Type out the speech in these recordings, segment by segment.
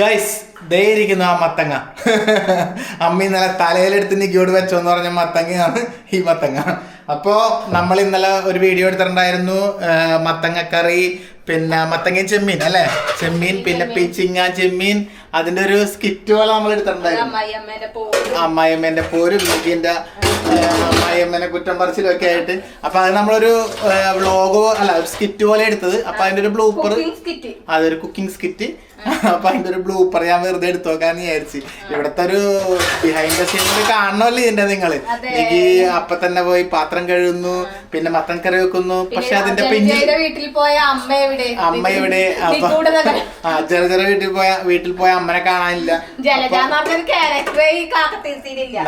Guys ദയിരിക്കുന്ന ആ മത്തങ്ങ. അമ്മ ഇന്നലെ തലയിലെടുത്ത് നിക്കോട് വെച്ചോന്ന് പറഞ്ഞ മത്തങ്ങയാണ് ഈ മത്തങ്ങ. അപ്പോ നമ്മൾ ഇന്നലെ ഒരു വീഡിയോ എടുത്തിട്ടുണ്ടായിരുന്നു മത്തങ്ങക്കറി മത്തങ്ങ കറി പിന്നെ മത്തങ്ങയും ചെമ്മീൻ അല്ലേ? ചെമ്മീൻ പിന്നെ പിച്ചിങ്ങ ചെമ്മീൻ. അതിന്റെ ഒരു സ്കിറ്റ് പോലെ നമ്മൾ എടുത്തിട്ടുണ്ടായിരുന്നു. അമ്മായിയമ്മേന്റെ പോര്. വീക്കിന്റെ അമ്മായിയമ്മേനെ കുറ്റം പറച്ചിലും ഒക്കെ ആയിട്ട്. അപ്പൊ അത് നമ്മളൊരു വ്ളോഗോ അല്ല സ്കിറ്റ് പോലെ എടുത്തത്. അപ്പൊ അതിന്റെ ഒരു ബ്ലൂപ്പർ അതൊരു കുക്കിംഗ് സ്കിറ്റ് അപ്പൊ അതിന്റെ ഒരു ബ്ലൂപ്പർ ഞാൻ വെറുതെ എടുത്തു നോക്കാന്ന് വിചാരിച്ചു. ഇവിടത്തെ ഒരു ബിഹൈൻഡ് ദ സീനിൽ കാണണമല്ലോ ഇതിന്റെ നിങ്ങൾ. എനിക്ക് അപ്പൊ തന്നെ പോയി പാത്രം കഴുകുന്നു പിന്നെ മത്തൻ കറി വെക്കുന്നു. പക്ഷെ അതിന്റെ പിന്നെ വീട്ടിൽ പോയ അമ്മ എവിടെ? അമ്മ ഇവിടെ അപ്പൊ ആ ചെറിയ ചെറിയ വീട്ടിൽ പോയ വീട്ടിൽ പോയ അമ്മനെ കാണാനില്ല.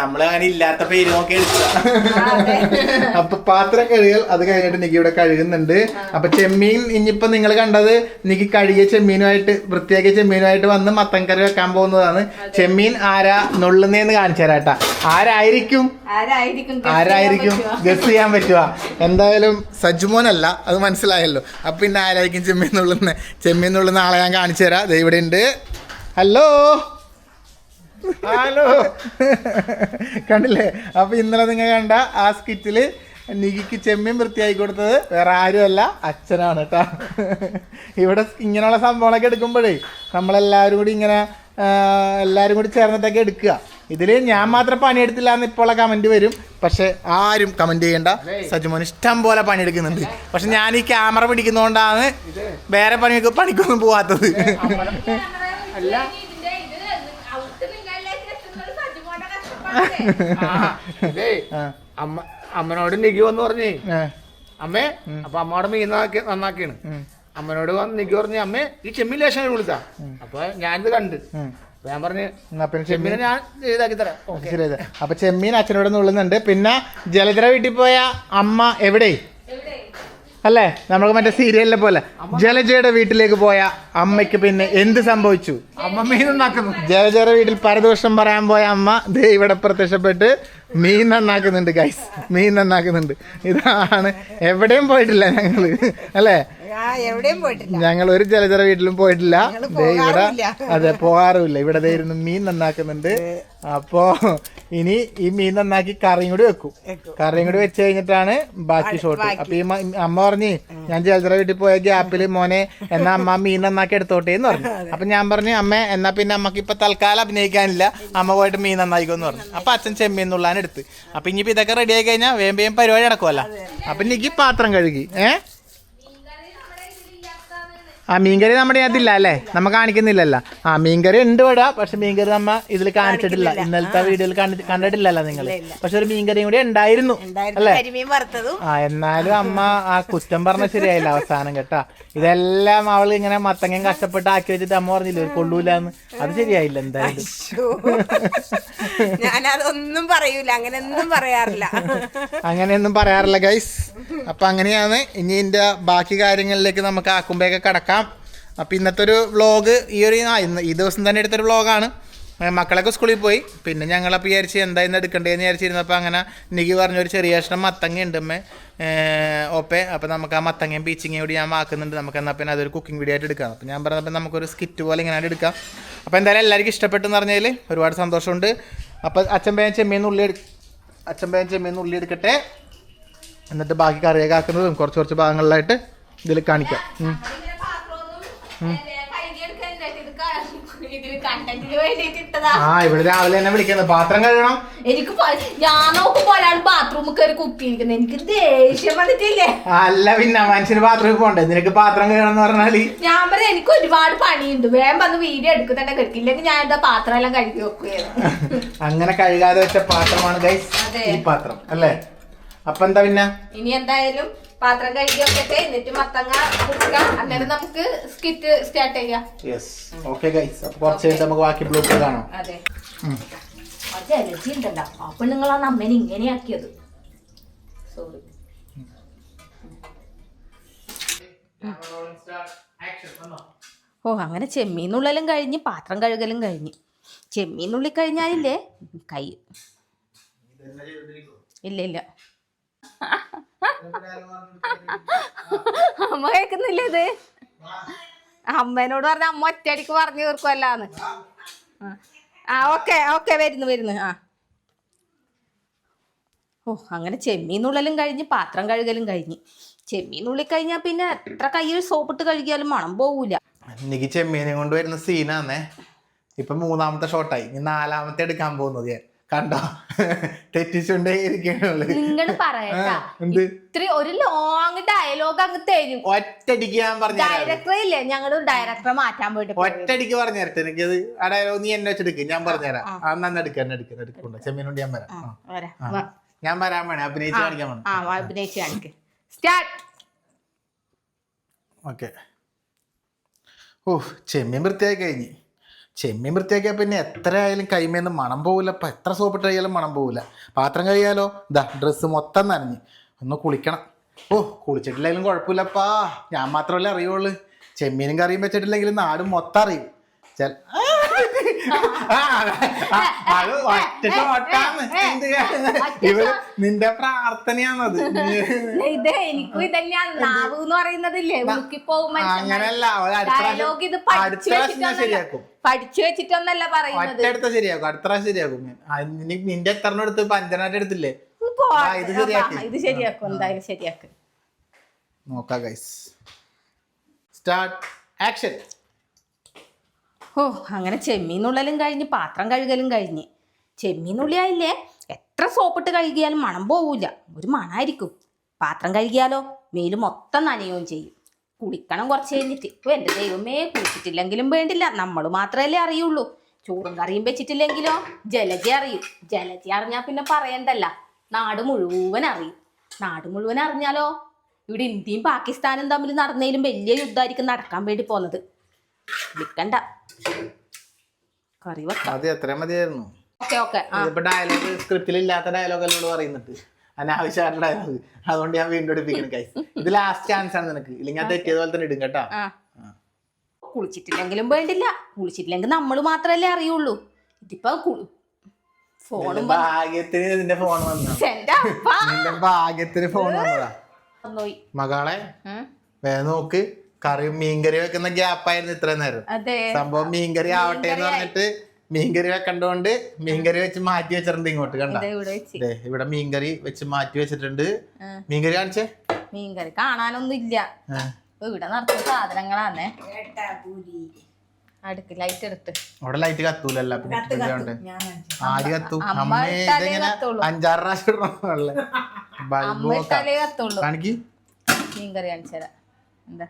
നമ്മൾ അങ്ങനെ ഇല്ലാത്ത പേര് നോക്കി എടുക്കുക അപ്പൊ പാത്രം കഴുകൽ അത് കഴിഞ്ഞിട്ട് നിക്ക് ഇവിടെ കഴുകുന്നുണ്ട്. അപ്പൊ ചെമ്മീൻ ഇനിയിപ്പോ നിങ്ങൾ കണ്ടത് നിക്ക് കഴുകിയ ചെമ്മീനുമായിട്ട് വൃത്തിയാക്കിയ ചെമ്മീനുമായിട്ട് വന്ന് മത്തൻ കറി വെക്കാൻ പോകുന്നതാണ്. ചെമ്മീൻ ആരാ നുള്ളുന്നേന്ന് കാണിച്ചു തരാട്ടാ ആരായിരിക്കും? ആരായിരിക്കും? ഗസ് ചെയ്യാൻ പറ്റുക? എന്തായാലും സജ്ജുമോനല്ല അത് മനസ്സിലായല്ലോ. അപ്പൊ പിന്നെ ആരായിരിക്കും ചെമ്മീൻ നുള്ളുന്ന? ചെമ്മീൻ നുള്ളുന്ന ആളെ ഞാൻ കാണിച്ചു തരാം. ദേ ഇവിടെ ഉണ്ട് ഹലോ? ഹലോ? കണ്ടില്ലേ? അപ്പൊ ഇന്നലെ നിങ്ങൾ കണ്ട ആ സ്കിറ്റിൽ നികിക്ക് ചെമ്മീൻ വൃത്തിയാക്കി കൊടുത്തത് വേറെ ആരുമല്ല അച്ഛനാണ് കേട്ടോ ഇവിടെ ഇങ്ങനെയുള്ള സംഭവങ്ങളൊക്കെ എടുക്കുമ്പോഴേ നമ്മളെല്ലാവരും കൂടി ഇങ്ങനെ എല്ലാവരും കൂടി ചേർന്നിട്ടൊക്കെ എടുക്കുക. ഇതിൽ ഞാൻ മാത്രം പണിയെടുത്തില്ല എന്ന് ഇപ്പോഴുള്ള കമന്റ് വരും. പക്ഷെ ആരും കമന്റ് ചെയ്യണ്ട. സജിമോൻ ഇഷ്ടം പോലെ പണിയെടുക്കുന്നുണ്ട്. പക്ഷെ ഞാൻ ഈ ക്യാമറ പിടിക്കുന്നതുകൊണ്ടാണ് വേറെ പണിക്ക് പണിക്കൊന്നും പോവാത്തത്. അല്ല. അമ്മ അമ്മനോട് നികി വന്ന് പറഞ്ഞേ. അമ്മേ അപ്പൊ അമ്മയുടെ മീൻ നന്നാക്കി നന്നാക്കിയാണ് അമ്മനോട് വന്ന് നികി പറഞ്ഞ അമ്മേ ഈ ചെമ്മീൻ ലേശം വിളിച്ചാ അപ്പൊ ഞാനിത് കണ്ട്. ഞാൻ പറഞ്ഞു ചെമ്മീൻ? ചെമ്മീനെ ഞാൻ ഇതാക്കി തരാം. ശരി അപ്പൊ ചെമ്മീൻ അച്ഛനോട് നുള്ളുന്നുണ്ട് പിന്നെ ജലധര വീട്ടിൽ പോയ അമ്മ എവിടെ? അല്ലേ? നമുക്ക് മറ്റേ സീരിയലിലെ പോലെ. ജലജയുടെ വീട്ടിലേക്ക് പോയ അമ്മയ്ക്ക് പിന്നെ എന്ത് സംഭവിച്ചു? അമ്മ മീൻ ജലജയുടെ വീട്ടിൽ പരദോഷം പറയാൻ പോയ അമ്മ ദേ ഇവിടെ പ്രത്യക്ഷപ്പെട്ട് മീൻ നന്നാക്കുന്നുണ്ട് ഗൈസ് മീൻ നന്നാക്കുന്നുണ്ട്. ഇതാണ് എവിടെയും പോയിട്ടില്ല ഞങ്ങൾ. അല്ലേ? എവിടെയും പോയിട്ടില്ല. ഞങ്ങൾ ഒരു ജലചര വീട്ടിലും പോയിട്ടില്ല. ഇവിടെ അതെ പോകാറുമില്ല. ഇവിടെ ഇരുന്ന് മീൻ നന്നാക്കുന്നുണ്ട്. അപ്പോ ഇനി ഈ മീൻ നന്നാക്കി കറിയും കൂടി വെക്കും. കറിയും കൂടി വെച്ച് കഴിഞ്ഞിട്ടാണ് ബാക്കി ഷോട്ട്. അപ്പൊ ഈ അമ്മ പറഞ്ഞു ഞാൻ ജലചര വീട്ടിൽ പോയ ഗ്യാപ്പിൽ മോനെ എന്നാ അമ്മ മീൻ നന്നാക്കി എടുത്തോട്ടെ എന്ന് പറഞ്ഞു. അപ്പൊ ഞാൻ പറഞ്ഞു അമ്മ എന്നാ പിന്നെ അമ്മയ്ക്ക് ഇപ്പൊ തൽക്കാലം അഭിനയിക്കാനില്ല. അമ്മ പോയിട്ട് മീൻ നന്നായിക്കോന്ന് പറഞ്ഞു. അപ്പൊ അച്ഛൻ ചെമ്മീൻ നുള്ളാൻ എടുത്ത്. അപ്പൊ ഇനിയിപ്പോ ഇതൊക്കെ റെഡി ആയി കഴിഞ്ഞാൽ വേഗം പരിപാടി നടക്കുമല്ലോ അപ്പൊ എനിക്ക് പാത്രം കഴുകി. ഏഹ് ആ മീൻകറി നമ്മുടെ അതില്ല അല്ലേ? നമ്മ കാണിക്കുന്നില്ലല്ലോ. ആ മീൻകറി ഉണ്ട് ഇവിടെ പക്ഷെ മീൻകറി നമ്മ ഇതിൽ കാണിച്ചിട്ടില്ല. ഇന്നലത്തെ വീഡിയോയിൽ കണ്ടിട്ടില്ലല്ലോ നിങ്ങൾ പക്ഷെ ഒരു മീൻകറിയും കൂടി ഉണ്ടായിരുന്നു അല്ലേ? ആ എന്നാലും അമ്മ ആ കുറ്റം പറഞ്ഞ ശരിയായില്ല അവസാനം കേട്ടാ. ഇതെല്ലാം അവൾ ഇങ്ങനെ മത്തങ്ങയും കഷ്ടപ്പെട്ട് ആക്കി വെച്ചിട്ട് അമ്മ പറഞ്ഞില്ലേ ഒരു കൊള്ളൂലെന്ന്. അത് ശരിയായില്ല എന്തായാലും. ഞാനതൊന്നും പറയൂല അങ്ങനെയൊന്നും പറയാറില്ല. അങ്ങനെയൊന്നും പറയാറില്ല ഗൈസ് അപ്പൊ അങ്ങനെയാണ്. ഇനി ഇതിന്റെ ബാക്കി കാര്യങ്ങളിലേക്ക് നമുക്ക് ആക്കുമ്പോഴൊക്കെ കിടക്കാം. അപ്പൊ ഇന്നത്തെ ഒരു വ്ളോഗ് ഈ ഒരു ഇന്ന് ഈ ദിവസം തന്നെ എടുത്തൊരു വ്ളോഗാണ് മക്കളൊക്കെ സ്കൂളിൽ പോയി. പിന്നെ ഞങ്ങളപ്പോൾ വിചാരിച്ച് എന്താ ഇന്ന് എടുക്കേണ്ടതെന്ന് വിചാരിച്ചിരുന്നപ്പോൾ അങ്ങനെ നികി പറഞ്ഞൊരു ചെറിയ കഷ്ണം മത്തങ്ങ ഉണ്ട് അമ്മേ ഓപ്പെ അപ്പോൾ നമുക്ക് ആ മത്തങ്ങയും പീച്ചിങ്ങയും കൂടി ഞാൻ വാക്കുന്നുണ്ട്. നമുക്ക് എന്നാൽ പിന്നെ അതൊരു കുക്കിംഗ് വീഡിയോ ആയിട്ട് എടുക്കാം. അപ്പോൾ ഞാൻ പറഞ്ഞപ്പോൾ നമുക്കൊരു സ്കിറ്റ് പോലെ ഇങ്ങനെ എടുക്കാം. അപ്പോൾ എന്തായാലും എല്ലാവർക്കും ഇഷ്ടപ്പെട്ടു എന്ന് പറഞ്ഞാൽ ഒരുപാട് സന്തോഷമുണ്ട്. അപ്പോൾ അച്ഛൻ പേൻ ചെമ്മീൻ ഉള്ളി എടു അച്ഛൻ പേൻ ചെമ്മീൻ ഉള്ളി എടുക്കട്ടെ. എന്നിട്ട് ബാക്കി കറിയൊക്കെ ആക്കുന്നതും കുറച്ച് കുറച്ച് ഭാഗങ്ങളിലായിട്ട് ഇതിൽ കാണിക്കാം. ആ ഇവിടെ രാവിലെ തന്നെ വിളിക്കുന്നത്. പാത്രം കഴുകണം. എനിക്ക് ഞാൻ നോക്കുമ്പോ ഒരാൾ ബാത്റൂമിൽ കയറി കുത്തിയിരിക്കുന്നത് എനിക്ക് ദേഷ്യം വന്നിട്ടില്ലേ? അല്ല പിന്നെ മനുഷ്യന് ബാത്റൂമിൽ പോണ്ടേ? നിനക്ക് പാത്രം കഴുകണം എന്ന് പറഞ്ഞാൽ. ഞാൻ പറയാം എനിക്ക് ഒരുപാട് പണിയുണ്ട്. വേഗം വന്ന് വീഡിയോ എടുക്കുന്നുണ്ടെ കഴിക്കില്ലെങ്കിൽ ഞാൻ എന്താ പാത്രം എല്ലാം കഴുകി വെക്കുകയാണ് അങ്ങനെ കഴുകാതെ വെച്ച പാത്രമാണ് ഗൈസ് ഈ പാത്രം. അല്ലേ? അപ്പൊ എന്താ പിന്നെ? ഇനി എന്തായാലും പാത്രം കഴുകി വെക്കട്ടെ എന്നിട്ട് മത്തങ്ങ കൊടുക്കാം. അന്നേരം നമുക്ക് സ്കിറ്റ് സ്റ്റാർട്ട് ചെയ്യാം. യെസ് ഓക്കെ ഗൈസ് അപ്പൊ കുറച്ച് കഴിഞ്ഞിട്ട് നമുക്ക് ബാക്കി ബ്ലോക്ക് കാണാം. അതെ. അത് അലർജി ഉണ്ടല്ലോ. ആ പെണ്ണുങ്ങളാണ് അമ്മേനെ ഇങ്ങനെയാക്കിയത്. സോറി ഓ അങ്ങനെ ചെമ്മീനുള്ളലും കഴിഞ്ഞ് പാത്രം കഴുകലും കഴിഞ്ഞ്. ചെമ്മീനുള്ളി കഴിഞ്ഞാലില്ലേ? കൈ. ഇല്ല ഇല്ല. അമ്മ കേൾക്കുന്നില്ല ഇത്? അമ്മേനോട് പറഞ്ഞ അമ്മ ഒറ്റയടിക്ക് പറഞ്ഞു തീർക്കുമല്ലാന്ന് ആ. ഓക്കെ ഓക്കെ വരുന്നു വരുന്നു. ആ. ഓ അങ്ങനെ ചെമ്മീനുള്ളലും കഴിഞ്ഞ് പാത്രം കഴുകലും കഴിഞ്ഞ്. ചെമ്മീനുള്ളി കഴിഞ്ഞാൽ പിന്നെ എത്ര കയ്യിൽ സോപ്പിട്ട് കഴുകിയാലും മണം പോകൂല എനിക്ക് ചെമ്മീനെ കൊണ്ട് വരുന്ന സീനാന്നേ ഇപ്പൊ മൂന്നാമത്തെ ഷോട്ടായി നാലാമത്തെ എടുക്കാൻ പോകുന്നത് ഞാൻ. കണ്ടോ? തെറ്റിച്ചുകൊണ്ടേ ഇരിക്കണുള്ളു നിങ്ങൾ പറയട്ടാ. ഇത്ര ഒരു ലോങ് ഡയലോഗ് അങ്ങ് തരും. ഒറ്റടിക്ക് ഞാൻ പറഞ്ഞു ഡയറക്ടറെ ഇല്ലേ? ഞങ്ങൾ ഡയറക്ടറെ മാറ്റാൻ പോയിട്ട് ഒറ്റടിക്ക് പറഞ്ഞു തരട്ടെ. എനിക്കത് ഡയലോഗ് നീ എന്നെ വെച്ചെടുക്ക് ഞാൻ പറഞ്ഞുതരാം അന്ന് എടുക്കാൻ എടുക്കാൻ എടുക്കണ്ട ചെമ്മീനോട് ഞാൻ വരാം. ഞാൻ വരാൻ വേണേ. അഭിനയിച്ച് കാണിക്കാൻ വേണം. ആ അഭിനയിച്ച് കാണിക്ക്. Start okay. ഓ ചെമ്മീൻ വൃത്തിയായി കഴിഞ്ഞ്. ചെമ്മീൻ വൃത്തിയാക്കിയാൽ പിന്നെ എത്ര ആയാലും കൈമേന്ന് മണം പോവില്ലപ്പ എത്ര സോപ്പിട്ട് കഴിയാലും മണം പോവില്ല പാത്രം കഴിയാലോ ഇതാ ഡ്രസ്സ് മൊത്തം നനഞ്ഞ്. ഒന്ന് കുളിക്കണം. ഓ കുളിച്ചിട്ടില്ലെങ്കിലും കുഴപ്പമില്ലപ്പാ. ഞാൻ മാത്രമല്ലേ അറിയുള്ളൂ. ചെമ്മീനും കറിയും വെച്ചിട്ടില്ലെങ്കിലും നാട് മൊത്തം അറിയും. ചെൽ- അത് ഒറ്റ ഇവർ നിന്റെ പ്രാർത്ഥനയാണത്. ഇത് എനിക്കും ഇതന്നെയാണ്. നാവ് എന്ന് പറയുന്നതില്ലേ? ഉളുക്കി പോകും അങ്ങനല്ല. അടുത്ത പ്രാവശ്യം- ഞാൻ ശരിയാക്കും. പഠിച്ചു വെച്ചിട്ടൊന്നല്ല പറയുന്നത്. ഒറ്റടുത്ത ശരിയാക്കും അടുത്ത പ്രാവശ്യം ശരിയാക്കും. ആ, നിന്റെ എത്ര എടുത്ത് പഞ്ചനായിട്ട് എടുത്തില്ലേ? ആ, ഇത് ശരിയാക്കി. ഇത് ശരിയാക്കും എന്തായാലും ശരിയാക്കും. നോക്കാം ഗൈസ് സ്റ്റാർട്ട് ആക്ഷൻ ഓ അങ്ങനെ ചെമ്മീനുള്ളലും കഴിഞ്ഞ് പാത്രം കഴുകലും കഴിഞ്ഞ്. ചെമ്മീനുള്ളിയായില്ലേ? എത്ര സോപ്പിട്ട് കഴുകിയാലും മണം പോവൂല. ഒരു മണായിരിക്കും. പാത്രം കഴുകിയാലോ? മേൽ മൊത്തം നനയുകയും ചെയ്യും. കുളിക്കണം കുറച്ച് കഴിഞ്ഞിട്ട്. ഇപ്പൊ എന്റെ ദൈവമേ കുളിച്ചിട്ടില്ലെങ്കിലും വേണ്ടില്ല. നമ്മൾ മാത്രമല്ലേ അറിയുള്ളൂ. ചോറും കറിയും വെച്ചിട്ടില്ലെങ്കിലോ? ജലജ അറിയും. ജലജ അറിഞ്ഞാ പിന്നെ പറയണ്ടല്ല. നാട് മുഴുവൻ അറിയും. നാട് മുഴുവൻ അറിഞ്ഞാലോ? ഇവിടെ ഇന്ത്യയും പാകിസ്ഥാനും തമ്മിൽ നടന്നതിലും വലിയ യുദ്ധമായിരിക്കും നടക്കാൻ വേണ്ടി പോന്നത്. വിൽക്കണ്ട കറി വെക്കാം. അത് എത്ര മതിയായിരുന്നു. Okay okay. ഡയലോഗ് സ്ക്രിപ്റ്റിൽ ഇല്ലാത്ത ഡയലോഗ് പറയുന്നുണ്ട് അനാവശ്യമായിട്ട് ഡയലോഗ് അതുകൊണ്ട് ഞാൻ വീണ്ടും എടുപ്പിക്കണം കൈസ് ഇത് ലാസ്റ്റ് ചാൻസ് ആണ് നിനക്ക്. ഇല്ലെങ്കിൽ അത് തെറ്റിയത് പോലെ തന്നെ ഇടും കേട്ടോ. കുളിച്ചിട്ടില്ലെങ്കിലും വേണ്ടില്ല. കുളിച്ചിട്ടില്ലെങ്കിൽ നമ്മൾ മാത്രമല്ലേ അറിയുള്ളൂ. ഇതിപ്പോ ഫോണും ഭാഗ്യത്തിന് നിന്റെ ഫോൺ ഭാഗ്യത്തിന് ഫോൺ വന്നതാ. മകളെ വേ നോക്ക്. കറി മീൻകറി വെക്കുന്ന ഗ്യാപ്പായിരുന്നു ഇത്ര നേരം. സംഭവം മീൻകറി ആവട്ടെ എന്ന് പറഞ്ഞിട്ട് മീൻകറി കണ്ടുകൊണ്ട് മീൻകറി വെച്ച് മാറ്റി വെച്ചിട്ടുണ്ട് ഇങ്ങോട്ട് കണ്ട? ഇവിടെ വെച്ച്. ദേ ഇവിടെ മീൻകറി വെച്ച് മാറ്റി വെച്ചിട്ടുണ്ട്. മീൻകറി കാണിച്ചേ? മീൻകറി കാണാനൊന്നും ഇല്ല. ഇവിടെ നടത്തുന്ന സാധനങ്ങളാണ് അടുക്ക് ലൈറ്റ് എടുത്ത്. അവിടെ ലൈറ്റ് കത്തൂലല്ല പിന്നെ. ആര് കത്തു? അമ്മ ഇതെങ്ങനെ അഞ്ചാറ് പ്രാവശ്യം കാണിക്ക്. മീൻകറി കാണിച്ചു തരാം. എന്താ?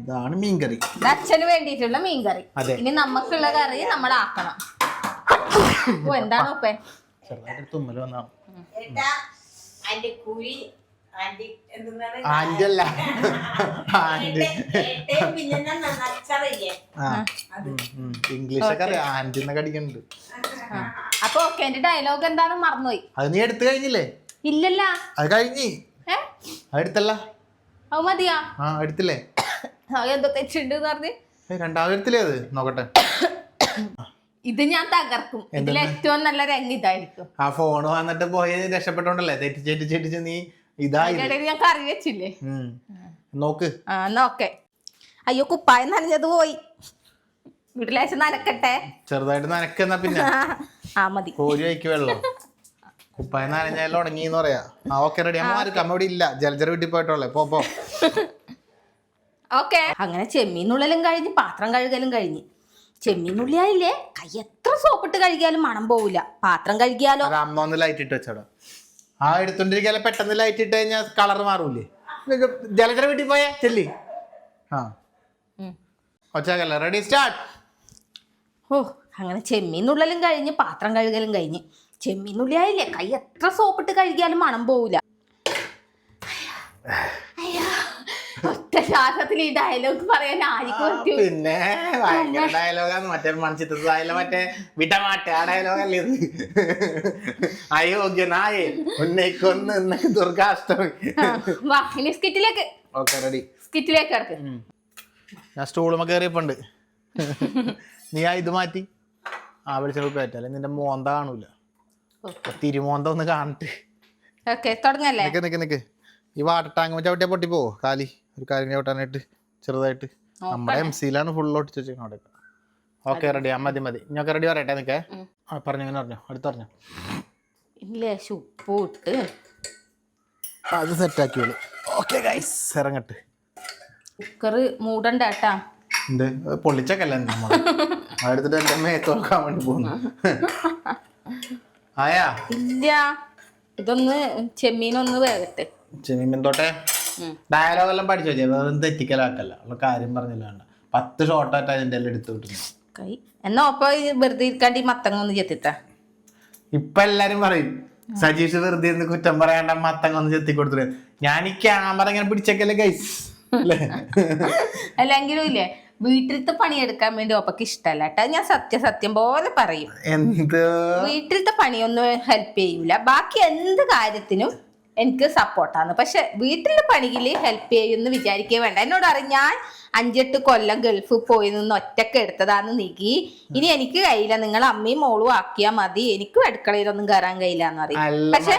ഇതാണ് മീൻകറി. ഇത് അച്ഛന് വേണ്ടിയിട്ടുള്ള മീൻകറി. അതെ. ഇനി നമുക്കുള്ള കറി നമ്മൾ ആക്കണം. ഓ എന്താണ് ഉപ്പേ? ചെറുതായിട്ട് തുമ്മൽ വന്നാ ഏട്ടാ ആന്റി കുഴി ആന്റി എന്താണ് ആന്റി അല്ല ആന്റി ഏട്ടയും പിന്നെ നച്ചറിയില്ലേ ആ ഇംഗ്ലീഷൊക്കെ അറിയാം. ആന്റി എന്നൊക്കെ അടിക്കുന്നുണ്ട് അപ്പൊ ഓക്കെ എന്റെ ഡയലോഗ് എന്താന്ന് മറന്നുപോയി. അത് നീ എടുത്തു കഴിഞ്ഞില്ലേ? ഇല്ലല്ല. അത് കഴിഞ്ഞി. ഏ? അത് എടുത്തല്ല. അത് മതിയാ. ആ എടുത്തില്ലേ? എന്തോ തെറ്റുണ്ട് പറഞ്ഞ്. അത്? നോക്കട്ടെ. ഇത് ഞാൻ തകർക്കും. ഇതിൽ ഏറ്റവും നല്ല രംഗ് ഇതായിരിക്കും. ആ ഫോൺ വന്നിട്ട് പോയി രക്ഷപ്പെട്ടോണ്ടല്ലേ? തെറ്റി തെറ്റിച്ച് തെറ്റിച്ച് നീ ഇതായി. ഞാൻ കറി വെച്ചില്ലേ? നോക്ക്. ആ നോക്കെ. അയ്യോ കുപ്പായം നനഞ്ഞത് പോയി. വീട്ടിലേശം നനക്കട്ടെ. ചെറുതായിട്ട് നനക്കെന്നാ പിന്നെ? ആ മതി. കോരി വെള്ളം. കുപ്പായ നനഞ്ഞാലും ഉണങ്ങി എന്ന് പറയാ. ആ ഓക്കെ റെഡി അമ്മ ആർക്കും അമ്മ ഇവിടെ ഇല്ല. ജലജറ വീട്ടിൽ പോയിട്ടോളെ പോ പോ. ഓക്കെ അങ്ങനെ ചെമ്മീനുള്ളലും കഴിഞ്ഞ് പാത്രം കഴുകലും കഴിഞ്ഞ്. ചെമ്മീനുള്ളിയായില്ലേ? കൈ എത്ര സോപ്പിട്ട് കഴുകിയാലും മണം പോവില്ല. പാത്രം കഴുകിയാലോ? അത് അമ്മ ഒന്ന് ലൈറ്റ് ഇട്ട് വെച്ചോടാ. ആ എടുത്തോണ്ടിരിക്കാലെ പെട്ടെന്ന് ലൈറ്റ് ഇട്ട് കഴിഞ്ഞാൽ കളർ മാറൂലേ ജലജറ വീട്ടിൽ പോയേ? ചെല്ലി. ആ. ഒച്ചാക്കല്ല റെഡി സ്റ്റാർട്ട് ഓ അങ്ങനെ ചെമ്മീനുള്ളലും കഴിഞ്ഞ് പാത്രം കഴുകലും കഴിഞ്ഞ്. ചെമ്മീനുള്ളിയായില്ലേ? കൈ എത്ര സോപ്പിട്ട് കഴുകിയാലും മണം പോവില്ല അയ്യോ, ഒറ്റ ശ്വാസത്തിൽ ഈ ഡയലോഗ് പറയാൻ ആയിരിക്കും പറ്റൂ. പിന്നെ ഭയങ്കര ഡയലോഗാണ് മറ്റേ മൺചിത്രത്തിലായാലും മറ്റേ വിടമാറ്റ ആ ഡയലോഗല്ലേ ഇത്? അയോഗ്യനായേ ഉന്നയിക്കൊന്ന് ഇന്നൊക്കെ ദുർഗാഷ്ടമി. ആ, വാ ഇനി സ്കിറ്റിലേക്ക്. ഓക്കെ റെഡി സ്കിറ്റിലേക്ക് കിടക്ക്. ഞാൻ സ്റ്റൂളുമ കയറിയപ്പോണ്ട് നീ ആ ഇത് മാറ്റി. ആ വിളിച്ചെടുപ്പ് പറ്റല്ലേ നിന്റെ മോന്ത കാണൂല. തിരുമോന്ത ഒന്ന് കാണട്ടെ. ഓക്കെ തുടങ്ങല്ലേ? നിക്ക് നിക്ക് നിക്ക്. ഈ വാട്ടർ ടാങ്ക് ചവിട്ടിയാ പൊട്ടി പോവോ കാലി ഒരു കാര്യം ചവിട്ടാനായിട്ട് ചെറുതായിട്ട്. നമ്മുടെ എം സിയിലാണ് ഫുൾ ഒട്ടിച്ച് വെച്ചേക്കുന്നത് അവിടെ ഓക്കെ റെഡി ആ മതി മതി. ഞങ്ങൾക്ക് റെഡി പറയട്ടെ നിക്കേ. ആ പറഞ്ഞു ഇങ്ങനെ പറഞ്ഞു. അടുത്ത് പറഞ്ഞു. ഇല്ലേ ഉപ്പ് ഇട്ട്. അത് സെറ്റാക്കിയോളൂ ഓക്കെ ഗൈസ് ഇറങ്ങട്ട്. കുക്കർ മൂടണ്ട കേട്ടാ. എന്ത്? നമ്മൾ അടുത്തിട്ട് എന്റെ മേത്തോക്കാൻ വേണ്ടി പോകുന്നു. ആയാ? ഇല്ല. ഇതൊന്ന് ചെമ്മീനൊന്ന് വേകട്ടെ. ചെമ്മീൻ തോട്ടെ ഡയലോഗ് എല്ലാം പഠിച്ചു? വെച്ചാൽ വെറും തെറ്റിക്കലാക്കല്ല ഉള്ള കാര്യം പറഞ്ഞില്ല വേണ്ട പത്ത് ഷോർട്ടായിട്ട് അതിന്റെ എല്ലാം എടുത്തു വിട്ടുന്നു കൈ. എന്നാ ഒപ്പ വെറുതെ ഇരിക്കാണ്ട് ഈ മത്തങ്ങ ഒന്ന് ചെത്തിത്താ ഇപ്പൊ എല്ലാരും പറയും സജീഷ് വെറുതെ ഇരുന്ന് കുറ്റം പറയാണ്ട മത്തങ്ങ ഒന്ന് ചെത്തി കൊടുത്തു ഞാൻ ഈ ക്യാമറ ഇങ്ങനെ പിടിച്ചേക്കല്ലേ ഗൈസ് അല്ലെങ്കിലും ഇല്ലേ വീട്ടിലത്തെ പണിയെടുക്കാൻ വേണ്ടി ഒപ്പക്ക് ഇഷ്ടമല്ല കേട്ടോ. ഞാൻ സത്യസത്യം സത്യം പോലെ പറയും. എന്ത്? വീട്ടിലത്തെ പണിയൊന്നും ഹെൽപ്പ് ചെയ്യൂല. ബാക്കി എന്ത് കാര്യത്തിനും എനിക്ക് സപ്പോർട്ടാണ് പക്ഷെ വീട്ടിലെ പണിയിൽ ഹെൽപ്പ് ചെയ്യുമെന്ന് വിചാരിക്കേ വേണ്ട. എന്നോട് അറിയാം ഞാൻ അഞ്ചെട്ട് കൊല്ലം ഗൾഫിൽ പോയി നിന്ന് ഒറ്റയ്ക്ക് എടുത്തതാന്ന് നികി ഇനി എനിക്ക് കഴിയില്ല. നിങ്ങൾ അമ്മയും മോളും ആക്കിയാൽ മതി. എനിക്കും അടുക്കളയിലൊന്നും കയറാൻ കഴിയില്ല എന്ന് പറയും. പക്ഷെ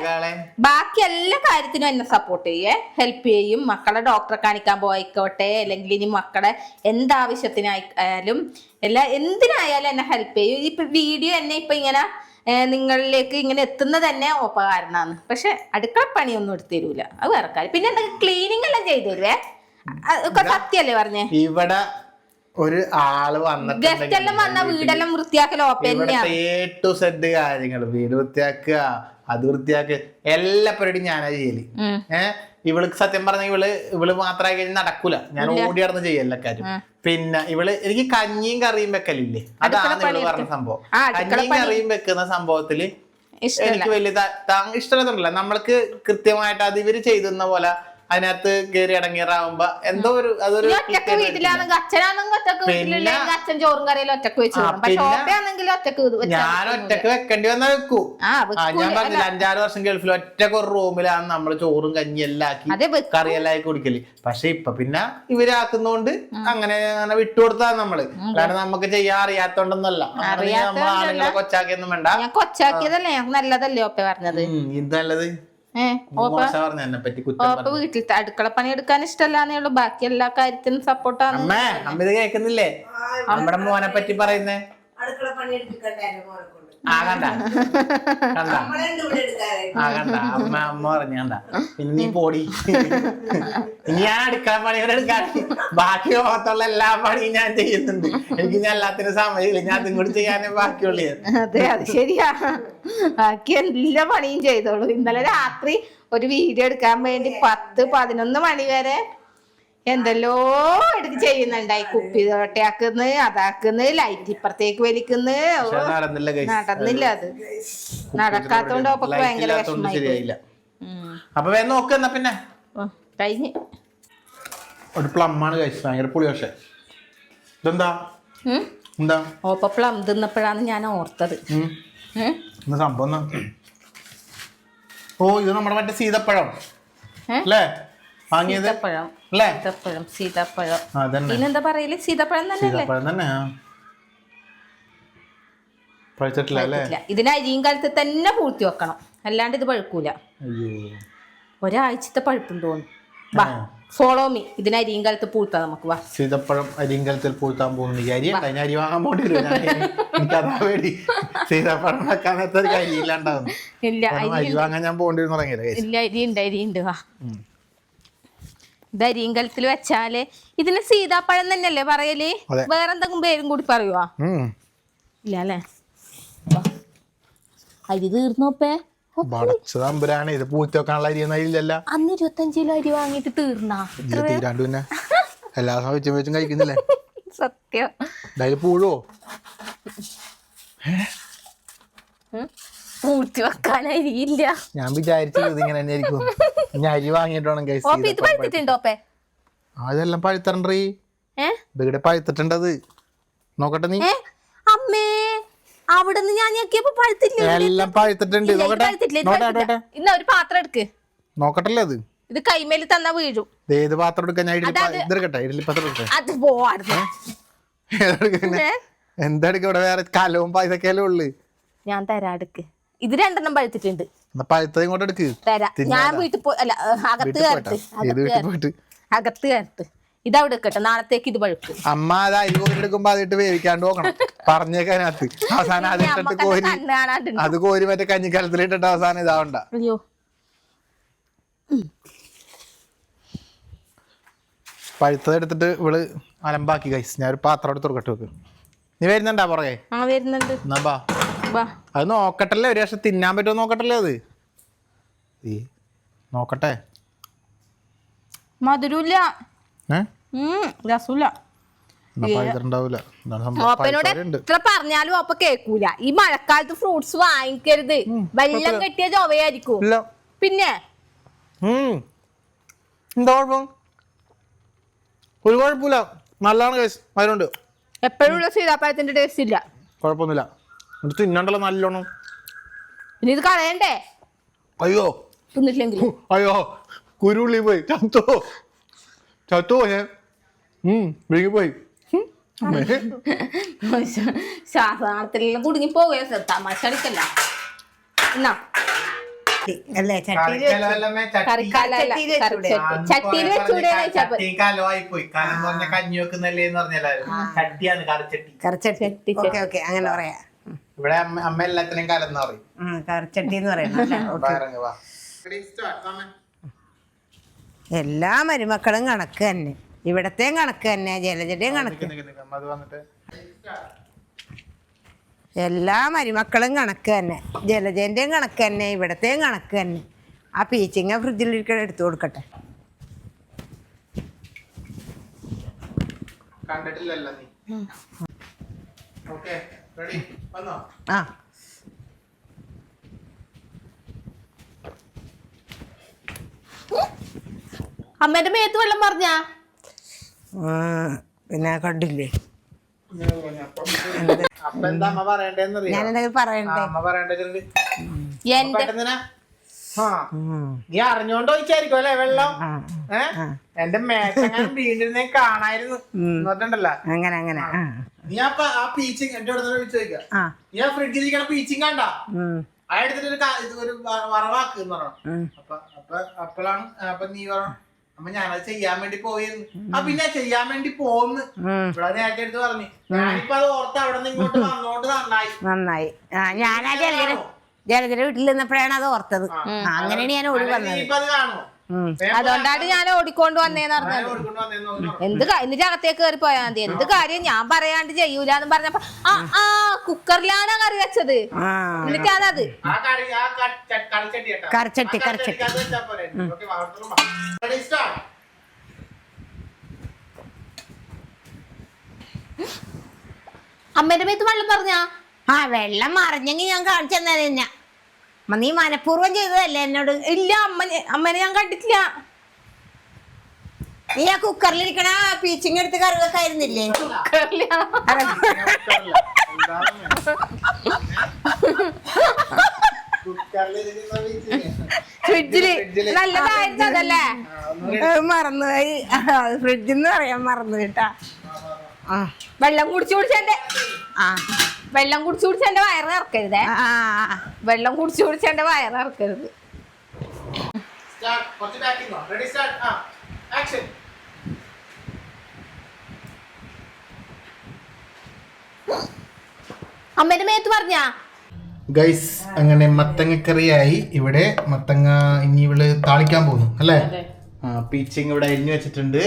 ബാക്കി എല്ലാ കാര്യത്തിനും എന്നെ സപ്പോർട്ട് ചെയ്യേ. ഹെൽപ്പ് ചെയ്യും. മക്കളെ ഡോക്ടറെ കാണിക്കാൻ പോയിക്കോട്ടെ. അല്ലെങ്കിൽ ഇനി മക്കളെ എന്താവശ്യത്തിനായാലും എല്ലാ എന്തിനായാലും എന്നെ ഹെൽപ്പ് ചെയ്യും. ഇപ്പൊ വീഡിയോ എന്നെ ഇപ്പൊ ഇങ്ങനെ നിങ്ങളിലേക്ക് ഇങ്ങനെ എത്തുന്നത് തന്നെ ഉപകാരമാണ്. പക്ഷെ അടുക്കള പണിയൊന്നും എടുത്തു തരൂല. അത് വേറെ കാര്യം. പിന്നെ എന്തൊക്കെ ക്ലീനിങ് എല്ലാം ചെയ്തു തരുവേ? സത്യല്ലേ പറഞ്ഞേ? ഇവിടെ ഒരു ആൾ എല്ലാം വന്ന വീടെല്ലാം വൃത്തിയാക്കലോ ഇവിടുത്തെ തന്നെയാണ് എ ടു സെഡ് കാര്യങ്ങൾ. വീട് വൃത്തിയാക്കുക അത് വൃത്തിയാക്കുക എല്ലാ പരിപാടിയും ഞാനാ ചെയ്യൽ. ഏഹ് ഇവൾക്ക് സത്യം പറഞ്ഞ ഇവൾ ഇവൾ മാത്രമായി കഴിഞ്ഞാൽ നടക്കൂല. ഞാൻ ഓടി നടന്ന് ചെയ്യല്ല കാര്യം. പിന്നെ ഇവൾ എനിക്ക് കഞ്ഞിയും കറിയും വെക്കലില്ലേ? അതാണ് ഇവൾ പറഞ്ഞ സംഭവം. കഞ്ഞിയും കറിയും വെക്കുന്ന സംഭവത്തിൽ എനിക്ക് വലിയ ഇഷ്ടമല്ല നമ്മൾക്ക് കൃത്യമായിട്ട് അത് ഇവർ ചെയ്തുന്ന പോലെ അതിനകത്ത് കയറി ഇടങ്ങിയറാവുമ്പോ എന്തോ ഒരു അതൊരു ഒറ്റയ്ക്ക് വീട്ടിലാണെങ്കിൽ അച്ഛനാണെങ്കിൽ ഒറ്റയ്ക്ക് വീട്ടിലില്ലെങ്കിൽ അച്ഛൻ ചോറും കറിയിൽ ഒറ്റയ്ക്ക് വെച്ച് പക്ഷെ ഒറ്റയ്ക്ക് ഞാൻ ഒറ്റയ്ക്ക് വെക്കേണ്ടി വന്നാ വെക്കൂ. ഞാൻ പറഞ്ഞില്ല അഞ്ചാറ് വർഷം ഗൾഫിൽ ഒറ്റയ്ക്ക് ഒരു റൂമിലാണ് നമ്മൾ ചോറും കഞ്ഞിയെല്ലാം ആക്കി. കറിയെല്ലാം ആക്കി കുടിക്കൽ. പക്ഷെ ഇപ്പൊ പിന്നെ ഇവരാക്കുന്നോണ്ട് അങ്ങനെ അങ്ങനെ വിട്ടുകൊടുത്താ നമ്മൾ. അല്ലാണ്ട് നമുക്ക് ചെയ്യാൻ അറിയാത്തോണ്ടൊന്നല്ല. നമ്മൾ ആളുകളെ കൊച്ചാക്കിയൊന്നും വേണ്ട. കൊച്ചാക്കിയതല്ലേ. നല്ലതല്ലേ ഒപ്പ പറഞ്ഞത്. ഇത് നല്ലത്? ഓപ്പ വീട്ടിലത്തെ അടുക്കള പണി എടുക്കാൻ ഇഷ്ടമല്ലാന്നേ ഉള്ളൂ. ബാക്കി എല്ലാ കാര്യത്തിനും സപ്പോർട്ടാണ് അമ്മേ അമ്മ ഇത് കേക്കുന്നില്ലേ നമ്മുടെ മോനെ പറ്റി പറയുന്നേ? അടുക്കള പണി കൊണ്ട് ആ കണ്ട. കണ്ട. ആ കണ്ട. അമ്മ അമ്മ പറഞ്ഞു കണ്ട. പിന്നെ നീ പോടി. ഇനി ഞാൻ അടുക്കള പണികൾ എടുക്കാൻ. ബാക്കി ലോകത്തുള്ള എല്ലാ പണിയും ഞാൻ ചെയ്യുന്നുണ്ട്. എനിക്ക് ഞാൻ എല്ലാത്തിനും സമയമില്ല. ഞാൻ അതും കൂടി ചെയ്യാനേ ബാക്കിയുള്ളൂ അതെ അത് ശരിയാ. ബാക്കി എല്ലാ പണിയും ചെയ്തോളൂ. ഇന്നലെ രാത്രി ഒരു വീഡിയോ എടുക്കാൻ വേണ്ടി പത്ത് പതിനൊന്ന് മണി വരെ എന്തെല്ലോ എടുത്ത് ചെയ്യുന്നുണ്ടായി കുപ്പി തോട്ടയാക്കുന്ന് അതാക്കുന്നു ലൈറ്റ് ഇപ്പുറത്തേക്ക് വലിക്കുന്നു. നടന്നില്ല അത്. നടക്കാത്തോണ്ട് ഒപ്പൊക്കെ ഭയങ്കര ശരിയായില്ല. അപ്പൊ വേഗം നോക്കുന്ന പിന്നെ. കഴിഞ്ഞ്. ഒരു പ്ലം ആണ് കഴിച്ചത് ഭയങ്കര പുളി പക്ഷേ. ഇതെന്താ. എന്താ? ഓപ്പ പ്ലം തിന്നപ്പോഴാണ് ഞാൻ ഓർത്തത്. സംഭവം എന്നാ? ഓ ഇത് നമ്മുടെ മറ്റേ സീതപ്പഴം? അല്ലേ? വാങ്ങിയത്? സീതപ്പഴം. അല്ലേ? സീതപ്പഴം സീതപ്പഴം. ആ, അതന്നെ. പിന്നെന്താ പറയൽ? സീതപ്പഴം തന്നെയല്ലേ? സീതപ്പഴം തന്നെ. പഴുത്തിട്ടില്ല അല്ലേ? ഇല്ല ഇതിന് അരിയും കാലത്ത് തന്നെ പൂഴ്ത്തി വെക്കണം. അല്ലാണ്ട് ഇത് പഴുക്കൂല. അയ്യോ. ഒരാഴ്ചത്തെ പഴുപ്പുണ്ട് തോന്നുന്നു. വാ ഫോളോ മീ ഇതിന് അരിയും കാലത്ത് പൂഴ്ത്താ നമുക്ക്. വാ. സീതപ്പഴം അരിങ്കലത്തിൽ പൂഴ്ത്താൻ പോകുന്നു. അരി അരി വാങ്ങാൻ പോണ്ടി വരും. ഞാൻ പേടി. സീതപ്പഴം വെക്കാൻ അരി ഇല്ല അരി അരി വാങ്ങാൻ ഞാൻ പോകേണ്ടി വരും തുടങ്ങിയില്ല ഇല്ല അരിയുണ്ട് അരിയുണ്ട് വാ. ഇത് അരിയും കലത്തിൽ വെച്ചാൽ ഇതിന് സീതാപ്പഴം തന്നെയല്ലേ പറയൽ. വേറെന്തെങ്കിലും പേരും കൂടി പറയുവാ. ഇല്ല അല്ലേ. അരി തീർന്നോപ്പേ പടച്ച തമ്പുരാണ് ഇത് പൂഴ്ത്തി വെക്കാനുള്ള അരി ഒന്നും അതിലില്ലല്ല അന്ന് ഇരുപത്തഞ്ച് കിലോ അരി വാങ്ങിട്ട് തീർന്നാ? തീരാണ്ട് പിന്നെ. എല്ലാ വെച്ചും വെച്ചും കഴിക്കുന്നില്ലേ? സത്യം. എന്തായാലും പൂഴുവോ? പൂഴ്ത്തി വെക്കാൻ അരിയില്ല ഞാൻ വിചാരിച്ചത് ഇത് ഇങ്ങനെ തന്നെ ആയിരിക്കും അരി വാങ്ങിയിട്ട് വേണം കഴിച്ച് ഓപ്പ ഇത് പഴുത്തിട്ടുണ്ടോ ഓപ്പേ? അതെല്ലാം പഴുത്തണ്ടീ ഏ? ഇവിടെ പഴുത്തിട്ടുണ്ടത് നോക്കട്ടെ നീ. ഏ? അമ്മേ അവിടുന്ന് ഞാൻ ഞെക്കിയപ്പോ പഴുത്തില്ല? എല്ലാം പഴുത്തിട്ടുണ്ട്. ഇല്ല, ഇത് നോക്കട്ടെ. പഴുത്തിട്ടില്ല, ഇത് നോട്ടെ പഴുത്തിട്ടില്ല. ഇന്ന ഒരു പാത്രം എടുക്ക്. നോക്കട്ടല്ലേ അത് ഇത് കൈമേൽ തന്നാ വീഴും. ഏത് പാത്രം എടുക്കാൻ ഞാൻ ഇഡലി പാ- ഇതെടുക്കട്ടെ ഇഡലി പാത്രം എടുക്കട്ടെ അത് പോവാടുന്നു ഏതെടുക്കുന്നെ? എന്താ ഇവിടെ വേറെ? കലവും ഉള്ളു. ഞാൻ തരാ എടുക്ക്. ഇത് രണ്ടെണ്ണം പഴുത്തിട്ടുണ്ട്. പഴുത്തത് ഇങ്ങോട്ട് എടുക്ക്. ഞാൻ വീട്ടിൽ പോയി അല്ല അകത്ത് കയറത്ത് അകത്ത് കയറത്ത് ഇതവിടെ കേട്ടോ നാളത്തേക്ക് ഇത് പഴുക്ക്. അമ്മ അത് അരി കോരി അതിട്ട് വേവിക്കാണ്ട് നോക്കണം. പറഞ്ഞേക്കതിനകത്ത് അവസാനം അതിട്ടിട്ട് കോരി. അത് കോരി മറ്റേ കഞ്ഞിക്കലത്തിലിട്ടിട്ട് അവസാനം ഇതാവണ്ട. അയ്യോ. പഴുത്തത് എടുത്തിട്ട് ഇവൾ അലമ്പാക്കി കൈസ് ഞാൻ ഒരു പാത്രം എടുത്ത് കൊടുക്കട്ടെ വെക്ക് നീ വരുന്നുണ്ടാ പുറകെ? ആ വരുന്നുണ്ട്. എന്നാ അത് നോക്കട്ടല്ലേ? ഒരു പക്ഷെ തിന്നാൻ പറ്റുമോ നോക്കട്ടല്ലേ അത്? ഈ നോക്കട്ടെ. മധുരമില്ല രസമില്ല ഓപ്പനോട്. എത്ര പറഞ്ഞാലും ഓപ്പ കേക്കൂല. ഈ മഴക്കാലത്ത് ഫ്രൂട്ട്സ് വാങ്ങിക്കരുത്. വെള്ളം കെട്ടിയ ജോവയായിരിക്കും പിന്നെ? ഉം. എന്താ കുഴപ്പം? ഒരു കുഴപ്പമില്ല. നല്ലതാണ് കേസ് എപ്പോഴും ഉള്ള സീതാപ്പഴത്തിന്റെ ടേസ്റ്റ് ഇല്ല. കുഴപ്പമൊന്നുമില്ല. ഇത് തിന്നണ്ടല്ലോ നല്ലോണം. ഇനി ഇത് കളയണ്ടേ? അയ്യോ. തിന്നിട്ടില്ലെങ്കിൽ. അയ്യോ കുരുള്ളി പോയി. ചത്തോ. ചത്തോ ഞാൻ. ഉം വിഴുങ്ങി പോയി. ഹും, അമ്മേ. ശ്വാസനാളത്തിലെല്ലാം കുടുങ്ങി പോവുക തമാശ അടിക്കല്ല എന്നാ? അല്ലേ ചട്ടിയിൽ കറിക്കാലല്ല ചട്ടിയിൽ വെച്ചൂടെ? കറിച്ചട്ടി ചട്ടിയിൽ വെച്ചൂടെ ചോദിച്ചപ്പോ കഞ്ഞി വെക്കുന്നല്ലേ എന്ന് പറഞ്ഞാലും ചട്ടിയാണ് കറിച്ചട്ടി കറിച്ചട്ടി ചട്ടി, ഓക്കെ ഓക്കെ അങ്ങനെ പറയാ. ഇവിടെ അമ്മ എല്ലാത്തിനും കലന്ന് പറയും. ഉം, എന്ന് പറയുന്നത് എല്ലാ മരുമക്കളും കണക്ക് തന്നെ. ഇവിടത്തെയും കണക്ക് തന്നെ ജലജടയും കണക്ക്. എല്ലാ മരുമക്കളും കണക്ക് തന്നെ. ജലജേന്റെയും കണക്ക് തന്നെ ഇവിടത്തെയും കണക്ക് തന്നെ. ആ പീച്ചിങ്ങ ഫ്രിഡ്ജിലിരിക്കണ എടുത്തു കൊടുക്കട്ടെ. കണ്ടിട്ടില്ലല്ലോ നീ. ഓക്കെ. ആ. അമ്മേന്റെ മേത്ത് വെള്ളം പറഞ്ഞാ? ആ, പിന്നെ കണ്ടില്ലേ? അപ്പൊ എന്താ അമ്മ പറയണ്ടേന്ന് അറിയാം ഞാൻ എന്തെങ്കിലും പറയണ്ടേ എന്റെ നീ അറിഞ്ഞോണ്ട് ചോദിച്ചായിരിക്കും അല്ലേ വെള്ളം? ഏഹ് എന്റെ മേത്തങ്ങനെ വീണ്ടിരുന്നേ കാണായിരുന്നു. എന്നിട്ടുണ്ടല്ലോ അങ്ങനെ അങ്ങനെ നീ ആ പ- ആ പീച്ചിങ് എന്റെ അടുത്ത് ചോദിക്കാം. ആ. നീ ആ ഫ്രിഡ്ജിൽ ഇരിക്കണ പീച്ചിങ് കണ്ട? ഉം, ആ എടുത്തിട്ട് ഒരു ക- ഇത് ഒരു വ- വറവാക്ക് എന്ന് പറഞ്ഞു. ഉം. അപ്പൊ അപ്പൊ അപ്പോഴാണ് അപ്പൊ നീ പറഞ്ഞു അമ്മ ഞാനത് ചെയ്യാൻ വേണ്ടി പോയിരുന്നു ആ പിന്നെ ചെയ്യാൻ വേണ്ടി പോന്ന്. ഉം. ഇവിടെ നേരത്തെ എടുത്ത് പറഞ്ഞു. ഞാനിപ്പോ അത് ഓർത്ത് അവിടെ നിന്ന് ഇങ്ങോട്ട് വന്നോണ്ട് നന്നായി. നന്നായി. ആ ഞാനാ ജലജര ജലജര വീട്ടിൽ നിന്നപ്പോഴാണ് അത് ഓർത്തത്. ആ, അങ്ങനെയാണ് ഞാൻ ഓടി നീ വന്നത്. ഇപ്പൊ അത് കാണുമോ ഉം. അതുകൊണ്ടാണ് ഞാൻ ഓടിക്കൊണ്ട് വന്നേന്ന് ഞാൻ പറഞ്ഞത്. എന്ത് എന്നിട്ട് അകത്തേക്ക് കയറി പോയാ മതി. എന്ത് കാര്യം? ഞാൻ പറയാണ്ട് ചെയ്യൂലെന്ന് പറഞ്ഞപ്പോ ആ ആ കുക്കറിലാണ് കറി വെച്ചത്? എന്നിട്ടാണത്. ച- കറിച്ചട്ടി. അമ്മേന്റെ മേത്ത് വെള്ളം പറഞ്ഞാ? ആ വെള്ളം മറിഞ്ഞെങ്കിൽ ഞാൻ കാണിച്ചു തന്നെ അമ്മ, നീ മനഃപൂർവം ചെയ്തതല്ലേ എന്നോട്? ഇല്ല അമ്മ അമ്മനെ ഞാൻ കണ്ടിട്ടില്ല. നീ ആ കുക്കറിലിരിക്കണ പീച്ചിങ് എടുത്ത് കറി വെക്കായിരുന്നില്ലേ വീച്ചിൽ. ഫ്രിഡ്ജിൽ. നല്ലതായിരുന്നു അതല്ലേ? ഫ്രിഡ്ജിന്ന് മറന്നുപോയി. ഫ്രിഡ്ജിൽ പറയാൻ മറന്നു കേട്ടാ. ആ. വെള്ളം കുടിച്ചു കുടിച്ച് എന്റെ ആ. വെള്ളം കുടിച്ചു കുടിച്ച് എന്റെ വയറ് നിറക്കരുതേ. ആ, ആ വെള്ളം കുടിച്ചു കുടിച്ച് എന്റെ വയറ് action. അമ്മേന്റെ മേത്ത് പറഞ്ഞാ? ഗൈസ് അങ്ങനെ മത്തങ്ങക്കറിയായി. ഇവിടെ മത്തങ്ങ ഇനി ഇവൾ താളിക്കാൻ പോകുന്നു അല്ലേ? ആ പീച്ചിങ് ഇവിടെ അരിഞ്ഞു വെച്ചിട്ടുണ്ട്.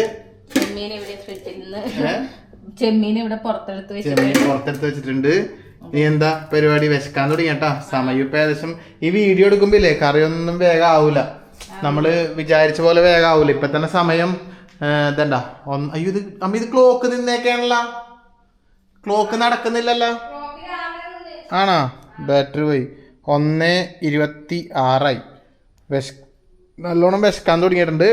ചെമ്മീൻ ഇവിടെ പുറത്തെടുത്ത് ചെമ്മീൻ പുറത്തെടുത്ത് വെച്ചിട്ടുണ്ട്. ഇനി എന്താ പരിപാടി? വിശക്കാൻ തുടങ്ങി കേട്ടാ. സമയം ഇപ്പൊ ഏകദേശം ഈ വീഡിയോ എടുക്കുമ്പോ ഇല്ലേ കറിയൊന്നും വേഗം ആവൂല. നമ്മൾ വിചാരിച്ച പോലെ വേഗം ആവൂല. ഇപ്പൊ തന്നെ സമയം ഇതണ്ട ഒന്ന് അയ്യോ ഇത് അമ്മ ഇത് ക്ലോക്ക് നിന്നേക്കാണല്ലോ. ക്ലോക്ക് നടക്കുന്നില്ലല്ലോ. ആണോ? ബാറ്ററി പോയി. ഒന്ന് ഇരുപത്തി ആറായി. വിശ നല്ലോണം വിശക്കാൻ തുടങ്ങിയിട്ടുണ്ട്.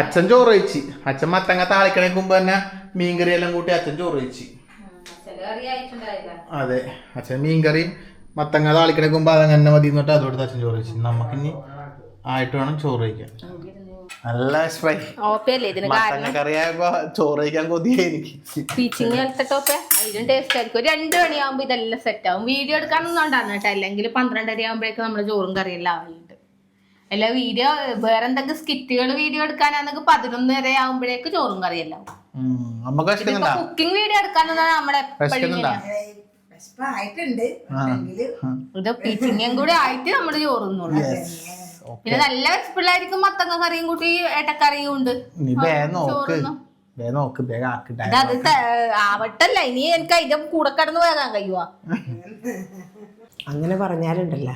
അച്ഛൻ ചോറ് കഴിച്ച്. അച്ഛൻ മത്തങ്ങ താളിക്കണേക്ക് മുമ്പ് തന്നെ മീൻകറി എല്ലാം കൂട്ടി അച്ഛൻ ചോറ് കഴിച്ച് അതെ അച്ഛൻ മീൻകറിയും മത്തങ്ങ താളിക്കണേക്ക് മുമ്പ് അതങ്ങനെ മതി എന്നിട്ട് അതോട് അച്ഛൻ ചോറ് കഴിച്ചു നമുക്കിനി ആയിട്ട് വേണം ചോറ് കഴിക്കാൻ. നല്ല ചോറ് കഴിക്കാൻ കൊതിയായിരിക്കും ടീച്ചിങ് പോലത്തെ ടോപ്പ് അതിലും ടേസ്റ്റ് ആയിരിക്കും. ഒരു രണ്ട് മണിയാകുമ്പോ ഇതെല്ലാം സെറ്റ് ആവും. വീഡിയോ എടുക്കാനൊന്നും ഉണ്ടാകുന്ന കേട്ടോ. അല്ലെങ്കിൽ പന്ത്രണ്ടര ആകുമ്പോഴേക്കും നമ്മൾ ചോറും കറിയെല്ലാം ആവുന്നുണ്ട് അല്ല വീഡിയോ വേറെ എന്തെങ്കിലും സ്കിറ്റുകൾ വീഡിയോ എടുക്കാനാണെങ്കിൽ പതിനൊന്ന് വരെ ആകുമ്പോഴേക്ക് ചോറും കറിയല്ലോ കുക്കിംഗ് വീഡിയോ എടുക്കാനാണ് നമ്മളെ. ഇത് കൂടി ആയിട്ട് നമ്മൾ ചോറുന്നുള്ളൂ. പിന്നെ നല്ല വിശപ്പിള്ളായിരിക്കും മത്തങ്ങ കറിയും കൂട്ടി ഏട്ടക്കറിയും ഉണ്ട്. ചോറുന്നു. നോക്ക് അത് ആവട്ടല്ല. ഇനി എനിക്ക് അതിന്റെ കൂടെ കടന്ന് വേഗം കഴിയുവാ. അങ്ങനെ പറഞ്ഞാലുണ്ടല്ലോ.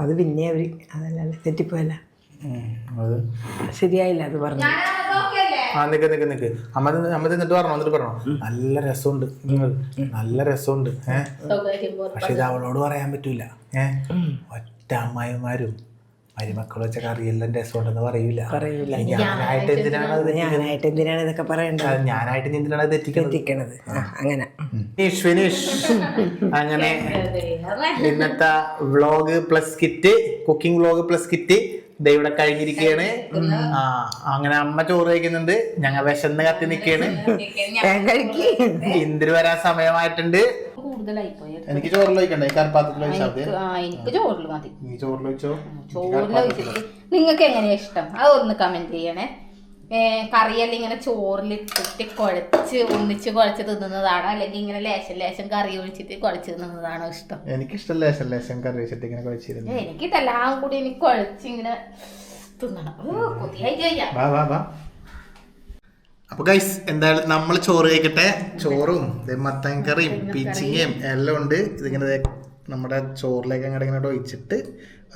അത് പിന്നെ അവർ അതല്ല തെറ്റിപ്പോയല്ല. ശരിയായില്ല അത് പറഞ്ഞു. ആ നിക്ക് നിക്ക് നിക്ക്. അമ്മ തിന്ന് അമ്മ തിന്നിട്ട് പറഞ്ഞോ എന്നിട്ട് പറഞ്ഞോ. നല്ല രസമുണ്ട്. നിങ്ങൾ നല്ല രസമുണ്ട്. ഏഹ് പക്ഷെ ഇത് അവളോട് പറയാൻ പറ്റൂല. ഏഹ് ഒറ്റ അമ്മായിമാരും മരുമക്കൾ വെച്ച കറിയെല്ലാം രസമുണ്ടെന്ന് പറയൂല. പറയൂല. ഞാനായിട്ട് എന്തിനാണ് ഞാനായിട്ട് എന്തിനാണ് ഇതൊക്കെ പറയേണ്ടത്? ഞാനായിട്ട് എന്തിനാണ് അത് എത്തിക്കണത് അങ്ങനെ. ഫിനിഷ് അങ്ങനെ ഇന്നത്തെ vlog plus kit cooking vlog plus kit. ദേ ഇവിടെ കഴിഞ്ഞിരിക്കുകയാണ് ആ അങ്ങനെ അമ്മ ചോറ് കഴിക്കുന്നുണ്ട്. ഞങ്ങൾ വിശന്ന് കത്തി നിൽക്കുകയാണ്. ഇന്ദിര വരാൻ സമയമായിട്ടുണ്ട്. പോയി. എനിക്ക് ചോറിൽ കഴിക്കണ്ടേ കറുപ്പാത്രത്തിൽ എനിക്ക് ചോറിൽ മതി. നീ ചോറിൽ ചോറിൽ നിങ്ങൾക്ക് എങ്ങനെയാ ഇഷ്ടം? അതൊന്ന് കമന്റ് ചെയ്യണേ. കറിയെല്ലാം ഇങ്ങനെ ചോറിലിട്ടിട്ട് കുഴച്ച് ഒന്നിച്ച് കുഴച്ച് തിന്നുന്നതാണോ? അല്ലെങ്കിൽ ഇങ്ങനെ ലേശം ലേശം കറി ഒഴിച്ചിട്ട് കുഴച്ച് തിന്നുന്നതാണോ ഇഷ്ടം? എനിക്കിഷ്ടം ലേശം ലേശം കറി വെച്ചിട്ട് ഇങ്ങനെ കഴിച്ചിരുന്നു. എനിക്കിതെല്ലാം കൂടി എനിക്ക് കുഴച്ച് ഇങ്ങനെ തിന്നണം അപ്പൊ ഗൈസ് എന്തായാലും നമ്മൾ ചോറ് കഴിക്കട്ടെ. ചോറും മത്തൻ കറിയും പിച്ചിങ്ങയും എല്ലാം ഉണ്ട്. ഇതിങ്ങനെ നമ്മുടെ ചോറിലേക്ക് അങ്ങോട്ട് ഇങ്ങനെ ഒഴിച്ചിട്ട്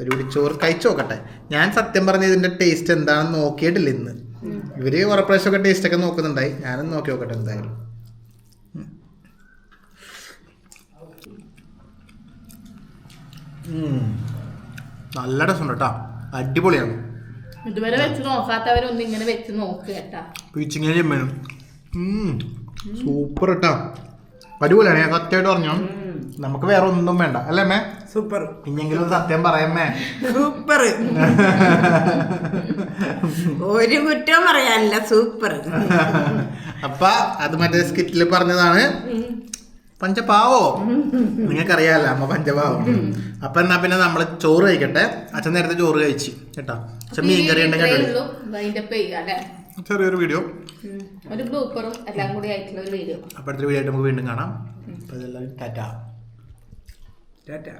ഒരു പിടി ചോറ് കഴിച്ചു നോക്കട്ടെ. ഞാൻ സത്യം പറഞ്ഞ ഇതിന്റെ ടേസ്റ്റ് എന്താണെന്ന് നോക്കിയിട്ടില്ല ഇന്ന്. ഇവർ കുറെ പ്രാവശ്യമൊക്കെ ടേസ്റ്റ് ഒക്കെ നോക്കുന്നുണ്ടായി. ഞാനും നോക്കി നോക്കട്ടെ എന്തായാലും. നല്ല രസമുണ്ട് കേട്ടോ. അടിപൊളിയാണ്. ഇതുവരെ വെച്ച് നോക്കാത്തവരൊന്നും ഇങ്ങനെ വെച്ച് നോക്ക് കേട്ടാ. ചെമ്മീനും സൂപ്പർ കേട്ടാ അടിപൊളിയാണ് ഞാൻ സത്യമായിട്ട് പറഞ്ഞു? നമുക്ക് വേറെ ഒന്നും വേണ്ട. അല്ലേ മേ സൂപ്പർ. ഇനിയെങ്കിലും സത്യം പറയമ്മേ. സൂപ്പർ. ഒരു കുറ്റവും പറയാനില്ല സൂപ്പർ. അപ്പ അത് മറ്റേ സ്കിറ്റിൽ പറഞ്ഞതാണ് പഞ്ചപാവോ? നിങ്ങൾക്കറിയാലോ അമ്മ പഞ്ചപാവോ? അപ്പൊ എന്നാ പിന്നെ നമ്മൾ ചോറ് കഴിക്കട്ടെ. അച്ഛൻ നേരത്തെ ചോറ് കഴിച്ചു കേട്ടോ. അച്ഛൻ മീൻ കറി ഉണ്ടെങ്കിൽ ചെറിയൊരു വീഡിയോ. ഒരു ബ്ലൂപ്പറും എല്ലാം കൂടി ആയിട്ടുള്ള ഒരു വീഡിയോ. അപ്പൊ അടുത്തൊരു വീഡിയോ ആയിട്ട് നമുക്ക് വീണ്ടും കാണാം. അപ്പൊ ഇതെല്ലാം ടാറ്റാ. ടാറ്റ.